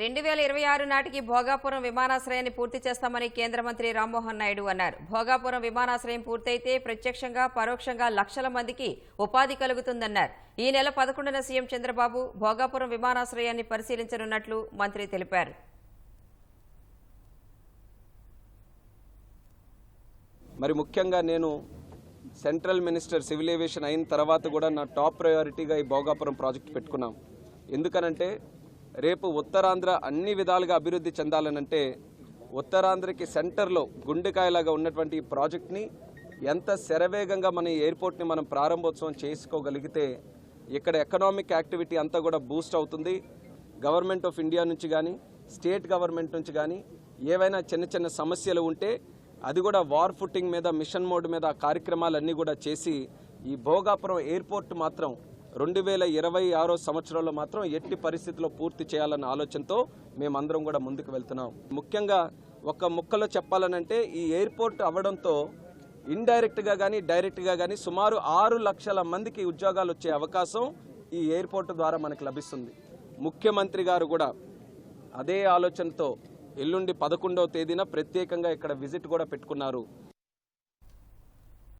రెండు వేల ఇరవై ఆరు నాటికి భోగాపురం విమానాశ్రయాన్ని పూర్తి చేస్తామని కేంద్ర మంత్రి రామ్మోహన్ నాయుడు అన్నారు. భోగాపురం విమానాశ్రయం పూర్తయితే ప్రత్యక్షంగా పరోక్షంగా లక్షల మందికి ఉపాధి కలుగుతుందన్నారు. ఈ నెల పదకొండున సీఎం చంద్రబాబు భోగాపురం విమానాశ్రయాన్ని పరిశీలించనున్నట్లు మంత్రి తెలిపారు. మరి ముఖ్యంగా నేను సెంట్రల్ మినిస్టర్ సివిల్ ఏవియేషన్ అయిన తర్వాత కూడా నా టాప్ ప్రయారిటీగా ఈ భోగాపురం ప్రాజెక్ట్ పెట్టుకున్నాం. ఎందుకనంటే రేపు ఉత్తరాంధ్ర అన్ని విధాలుగా అభివృద్ధి చెందాలనంటే ఉత్తరాంధ్రకి సెంటర్లో గుండెకాయలాగా ఉన్నటువంటి ఈ ప్రాజెక్ట్ని ఎంత శరవేగంగా మన ఎయిర్పోర్ట్ని మనం ప్రారంభోత్సవం చేసుకోగలిగితే ఇక్కడ ఎకనామిక్ యాక్టివిటీ అంతా కూడా బూస్ట్ అవుతుంది. గవర్నమెంట్ ఆఫ్ ఇండియా నుంచి కానీ స్టేట్ గవర్నమెంట్ నుంచి కానీ ఏవైనా చిన్న చిన్న సమస్యలు ఉంటే అది కూడా వార్ ఫుట్టింగ్ మీద మిషన్ మోడ్ మీద కార్యక్రమాలన్నీ కూడా చేసి ఈ భోగాపురం ఎయిర్పోర్ట్ మాత్రం రెండు వేల ఇరవై ఆరో సంవత్సరంలో మాత్రం ఎట్టి పరిస్థితిలో పూర్తి చేయాలన్న ఆలోచనతో మేమందరం కూడా ముందుకు వెళ్తున్నాం. ముఖ్యంగా ఒక ముక్కలో చెప్పాలనంటే ఈ ఎయిర్పోర్ట్ అవ్వడంతో ఇండైరెక్ట్గా కానీ డైరెక్ట్గా కానీ సుమారు ఆరు లక్షల మందికి ఉద్యోగాలు వచ్చే అవకాశం ఈ ఎయిర్పోర్ట్ ద్వారా మనకు లభిస్తుంది. ముఖ్యమంత్రి గారు కూడా అదే ఆలోచనతో ఎల్లుండి పదకొండవ తేదీన ప్రత్యేకంగా ఇక్కడ విజిట్ కూడా పెట్టుకున్నారు.